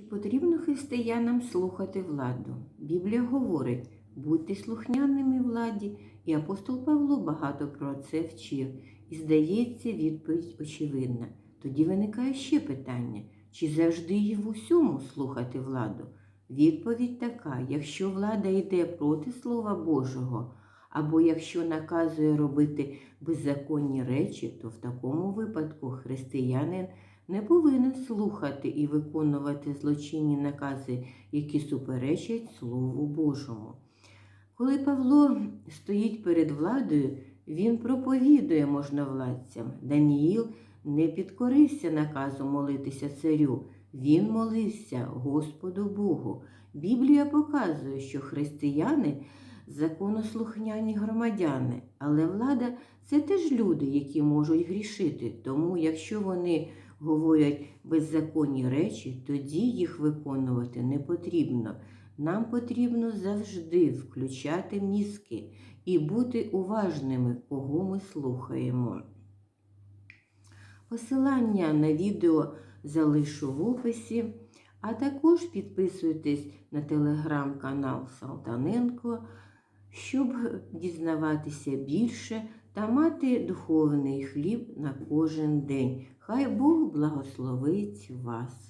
Чи потрібно християнам слухати владу? Біблія говорить, будьте слухняними владі, і апостол Павло багато про це вчив. І здається, відповідь очевидна. Тоді виникає ще питання, чи завжди і в усьому слухати владу? Відповідь така: якщо влада йде проти Слова Божого, або якщо наказує робити беззаконні речі, то в такому випадку християнин не повинен слухати і виконувати злочинні накази, які суперечать Слову Божому. Коли Павло стоїть перед владою, він проповідує можновладцям. Даніїл не підкорився наказу молитися царю, він молився Господу Богу. Біблія показує, що християни законослухняні громадяни, але влада це теж люди, які можуть грішити. Тому, якщо вони говорять беззаконні речі, тоді їх виконувати не потрібно. Нам потрібно завжди включати мізки і бути уважними, кого ми слухаємо. Посилання на відео залишу в описі, а також підписуйтесь на телеграм-канал Салтаненко, щоб дізнаватися більше та мати духовний хліб на кожен день. Хай Бог благословить вас.